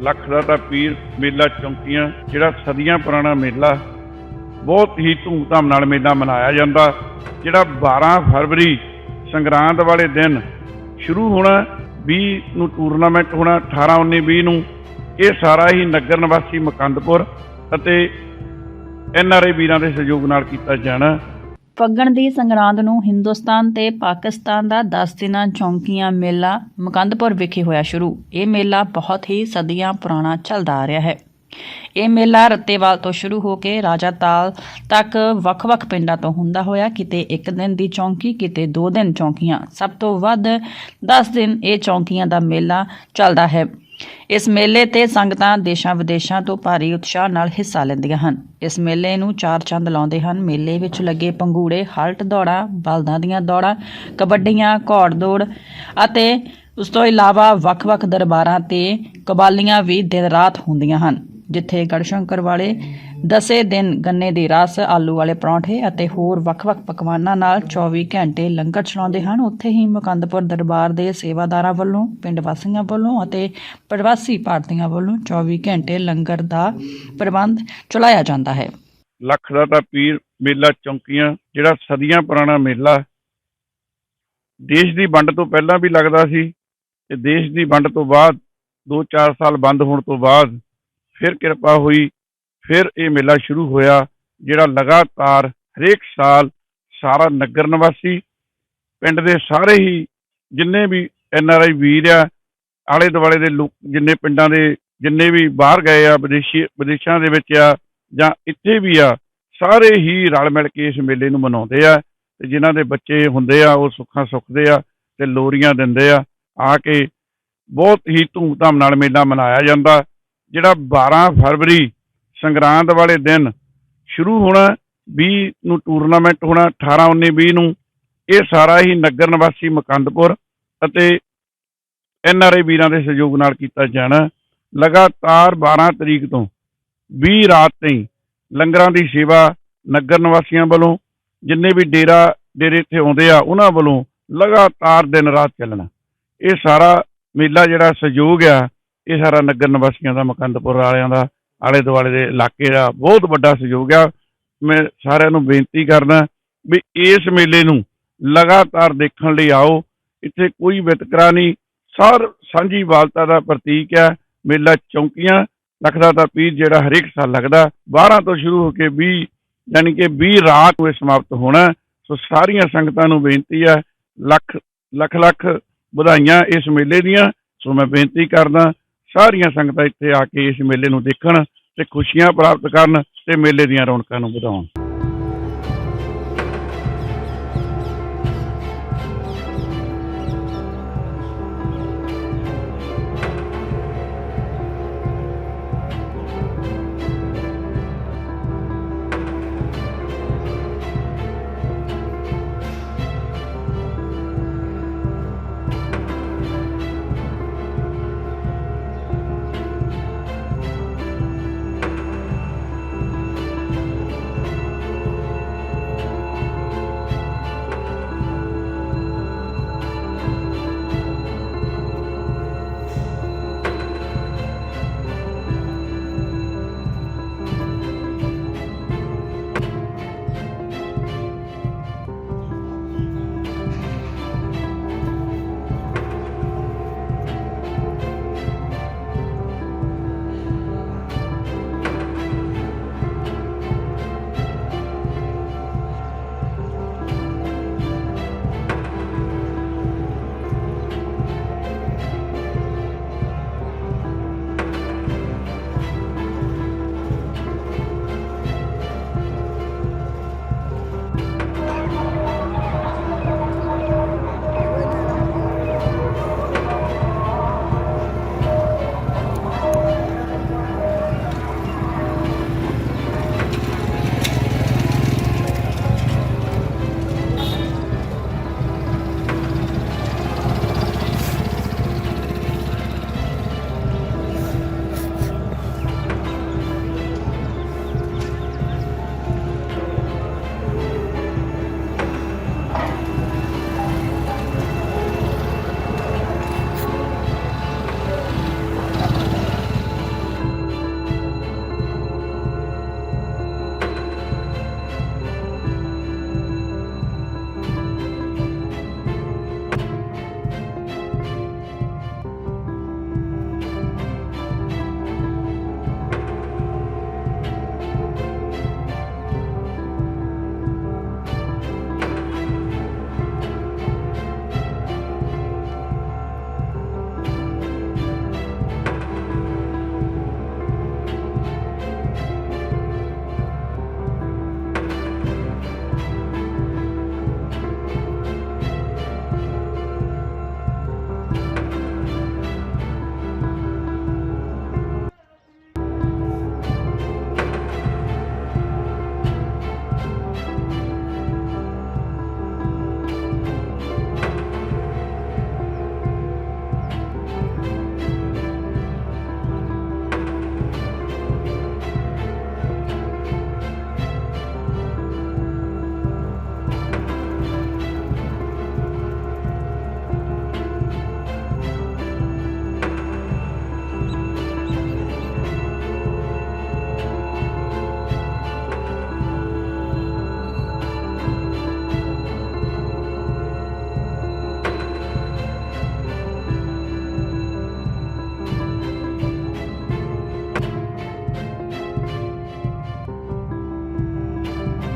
ਲੱਖ ਦਾ ਤਾਂ ਪੀਰ ਮੇਲਾ ਚੌਂਕੀਆਂ, ਜਿਹੜਾ ਸਦੀਆਂ ਪੁਰਾਣਾ ਮੇਲਾ, ਬਹੁਤ ਹੀ ਧੂਮਧਾਮ ਨਾਲ ਮੇਲਾ ਮਨਾਇਆ ਜਾਂਦਾ, ਜਿਹੜਾ 12 ਫਰਵਰੀ ਸੰਗਰਾਂਦ ਵਾਲੇ ਦਿਨ ਸ਼ੁਰੂ ਹੋਣਾ 20 ਨੂੰ ਟੂਰਨਾਮੈਂਟ ਹੋਣਾ 18 19 20 ਨੂੰ, ਇਹ ਸਾਰਾ ਹੀ ਨਗਰ ਨਿਵਾਸੀ ਮਕੰਦਪੁਰ ਅਤੇ ਐਨ ਆਰ ਆਈ ਵੀਰਾਂ ਦੇ ਸਹਿਯੋਗ ਨਾਲ ਕੀਤਾ ਜਾਣਾ। ਫੱਗਣ ਦੀ ਸੰਗਰਾਂਦ ਨੂੰ ਹਿੰਦੁਸਤਾਨ ਤੇ ਪਾਕਿਸਤਾਨ ਦਾ 10 ਦਿਨਾਂ ਚੌਂਕੀਆਂ ਮੇਲਾ ਮੁਕੰਦਪੁਰ ਵਿਖੇ ਹੋਇਆ ਸ਼ੁਰੂ। ਇਹ ਮੇਲਾ ਬਹੁਤ ਹੀ ਸਦੀਆਂ ਪੁਰਾਣਾ ਚੱਲਦਾ ਆ ਰਿਹਾ ਹੈ। ਇਹ ਮੇਲਾ ਰੱਤੇਵਾਲ ਤੋਂ ਸ਼ੁਰੂ ਹੋ ਕੇ ਰਾਜਾ ਤਾਲ ਤੱਕ ਵੱਖ-ਵੱਖ ਪਿੰਡਾਂ ਤੋਂ ਹੁੰਦਾ ਹੋਇਆ। ਕਿਤੇ ਇੱਕ ਦਿਨ ਦੀ ਚੌਂਕੀ, ਕਿਤੇ ਦੋ ਦਿਨ ਚੌਂਕੀਆਂ। ਸਭ ਤੋਂ ਵੱਧ 10 ਦਿਨ ਇਹ ਚੌਂਕੀਆਂ ਦਾ ਮੇਲਾ ਚੱਲਦਾ ਹੈ। ਇਸ ਮੇਲੇ ਤੇ ਸੰਗਤਾਂ ਦੇਸ਼ਾਂ ਵਿਦੇਸ਼ਾਂ ਤੋਂ ਭਾਰੀ ਉਤਸ਼ਾਹ ਨਾਲ ਹਿੱਸਾ ਲੈਂਦੀਆਂ ਹਨ। ਇਸ ਮੇਲੇ ਨੂੰ ਚਾਰ ਚੰਦ ਲਾਉਂਦੇ ਹਨ। ਮੇਲੇ ਵਿੱਚ ਲੱਗੇ ਪੰਗੂੜੇ ਹਲਟ ਦੌੜਾਂ, ਬਲਦਾਂ ਦੀਆਂ ਦੌੜਾਂ, ਕਬੱਡੀਆਂ, ਘੋੜ ਦੌੜ ਅਤੇ ਉਸ ਤੋਂ ਇਲਾਵਾ ਵੱਖ-ਵੱਖ ਦਰਬਾਰਾਂ ਤੇ ਕਬਾਲੀਆਂ ਵੀ ਦਿਨ ਰਾਤ ਹੁੰਦੀਆਂ ਹਨ, ਜਿੱਥੇ ਗੜਸ਼ੰਕਰ ਵਾਲੇ ਦਸੇ ਦਿਨ ਗੰਨੇ ਦੀ ਰਸ, ਆਲੂ ਵਾਲੇ ਪਰੌਂਠੇ ਅਤੇ ਹੋਰ ਵੱਖ-ਵੱਖ ਪਕਵਾਨਾਂ ਨਾਲ 24 ਘੰਟੇ ਲੰਗਰ ਚਲਾਉਂਦੇ ਹਨ। ਉੱਥੇ ਹੀ ਮੁਕੰਦਪੁਰ ਦਰਬਾਰ ਦੇ ਸੇਵਾਦਾਰਾਂ ਵੱਲੋਂ, ਪਿੰਡ ਵਾਸੀਆਂ ਵੱਲੋਂ ਅਤੇ ਪ੍ਰਵਾਸੀ ਭਾਰਤੀਆਂ ਵੱਲੋਂ 24 ਘੰਟੇ ਲੰਗਰ ਦਾ ਪ੍ਰਬੰਧ ਚਲਾਇਆ ਜਾਂਦਾ ਹੈ। ਲੱਖ ਦਾ ਤਾਂ ਪੀਰ ਮੇਲਾ ਚੌਂਕੀਆਂ, ਜਿਹੜਾ ਸਦੀਆਂ ਪੁਰਾਣਾ ਮੇਲਾ ਦੇਸ਼ ਦੀ ਵੰਡ ਤੋਂ ਪਹਿਲਾਂ ਵੀ ਲੱਗਦਾ ਸੀ ਤੇ ਦੇਸ਼ ਦੀ ਵੰਡ ਤੋਂ ਬਾਅਦ 2-4 ਸਾਲ ਬੰਦ ਹੋਣ ਤੋਂ ਬਾਅਦ ਫਿਰ ਕਿਰਪਾ ਹੋਈ ਫਿਰ ਇਹ ਮੇਲਾ ਸ਼ੁਰੂ ਹੋਇਆ, ਜਿਹੜਾ ਲਗਾਤਾਰ ਹਰੇਕ ਸਾਲ ਸਾਰਾ ਨਗਰ ਨਿਵਾਸੀ, ਪਿੰਡ ਦੇ ਸਾਰੇ ਹੀ ਜਿੰਨੇ ਵੀ ਐਨ ਆਰ ਆਈ ਵੀਰ ਆ ਆਲੇ ਦੁਆਲੇ ਦੇ ਲੋਕ, ਜਿੰਨੇ ਪਿੰਡਾਂ ਦੇ, ਜਿੰਨੇ ਵੀ ਬਾਹਰ ਗਏ ਆ, ਵਿਦੇਸ਼ੀ, ਵਿਦੇਸ਼ਾਂ ਦੇ ਵਿੱਚ ਆ, ਜਾਂ ਇੱਥੇ ਵੀ ਆ, ਸਾਰੇ ਹੀ ਰਲ ਮਿਲ ਕੇ ਇਸ ਮੇਲੇ ਨੂੰ ਮਨਾਉਂਦੇ ਆ, ਤੇ ਜਿਨ੍ਹਾਂ ਦੇ ਬੱਚੇ ਹੁੰਦੇ ਆ, ਉਹ ਸੁੱਖਾਂ ਸੁੱਖਦੇ ਆ, ਤੇ ਲੋਰੀਆਂ ਦਿੰਦੇ ਆ ਆ ਕੇ ਬਹੁਤ ਹੀ ਧੂਮਧਾਮ ਨਾਲ ਮੇਲਾ ਮਨਾਇਆ ਜਾਂਦਾ, ਜਿਹੜਾ 12 ਫਰਵਰੀ ਸੰਗਰਾਂਦ ਵਾਲੇ ਦਿਨ ਸ਼ੁਰੂ ਹੋਣਾ 20 ਨੂੰ ਟੂਰਨਾਮੈਂਟ ਹੋਣਾ 18 19 20 ਨੂੰ, ਇਹ ਸਾਰਾ ਹੀ ਨਗਰ ਨਿਵਾਸੀ ਮਕੰਦਪੁਰ ਅਤੇ ਐਨ ਆਰ ਆਈ ਵੀਰਾਂ ਦੇ ਸਹਿਯੋਗ ਨਾਲ ਕੀਤਾ ਜਾਣਾ। ਲਗਾਤਾਰ 12 ਤਰੀਕ ਤੋਂ 20 ਰਾਤ ਤਾਈਂ ਲੰਗਰਾਂ ਦੀ ਸੇਵਾ ਨਗਰ ਨਿਵਾਸੀਆਂ ਵੱਲੋਂ, ਜਿੰਨੇ ਵੀ ਡੇਰਾ, ਡੇਰੇ ਇੱਥੇ ਆਉਂਦੇ ਆ, ਉਹਨਾਂ ਵੱਲੋਂ ਲਗਾਤਾਰ ਦਿਨ ਰਾਤ ਚੱਲਣਾ। ਇਹ ਸਾਰਾ ਮੇਲਾ ਜਿਹੜਾ ਸਹਿਯੋਗ ਆ, ਇਹ ਸਾਰਾ ਨਗਰ ਨਿਵਾਸੀਆਂ ਦਾ, ਮਕੰਦਪੁਰ ਵਾਲਿਆਂ ਦਾ ਆਲੇ ਦੁਆਲੇ ਦੇ ਇਲਾਕੇ ਦਾ ਬਹੁਤ ਵੱਡਾ ਸਹਿਯੋਗ ਆ। ਮੈਂ ਸਾਰਿਆਂ ਨੂੰ ਬੇਨਤੀ ਕਰਦਾ ਵੀ ਇਸ ਮੇਲੇ ਨੂੰ ਲਗਾਤਾਰ ਦੇਖਣ ਲਈ ਆਓ। ਇੱਥੇ ਕੋਈ ਵਿਤਕਰਾ ਨਹੀਂ। ਸਾਰ ਸਾਂਝੀ ਵਾਲਤਾ ਦਾ ਪ੍ਰਤੀਕ ਹੈ ਮੇਲਾ ਚੌਂਕੀਆਂ ਲੱਖ ਦਾ ਤਾਂ ਪੀਰ ਜਿਹੜਾ ਹਰੇਕ ਸਾਲ ਲੱਗਦਾ। 12 ਤੋਂ ਸ਼ੁਰੂ ਹੋ ਕੇ 20 ਯਾਨੀ ਕਿ 20 ਰਾਤ ਨੂੰ ਇਹ ਸਮਾਪਤ ਹੋਣਾ। ਸੋ ਸਾਰੀਆਂ ਸੰਗਤਾਂ ਨੂੰ ਬੇਨਤੀ ਹੈ ਲੱਖ ਲੱਖ ਲੱਖ ਵਧਾਈਆਂ ਇਸ ਮੇਲੇ ਦੀਆਂ। ਸੋ ਮੈਂ ਬੇਨਤੀ ਕਰਦਾ ਸਾਰੀਆਂ ਸੰਗਤਾਂ ਇੱਥੇ ਆ ਕੇ ਇਸ ਮੇਲੇ ਨੂੰ ਦੇਖਣ ਤੇ ਖੁਸ਼ੀਆਂ ਪ੍ਰਾਪਤ ਕਰਨ ਤੇ ਮੇਲੇ ਦੀਆਂ ਰੌਣਕਾਂ ਨੂੰ ਵਧਾਉਣ।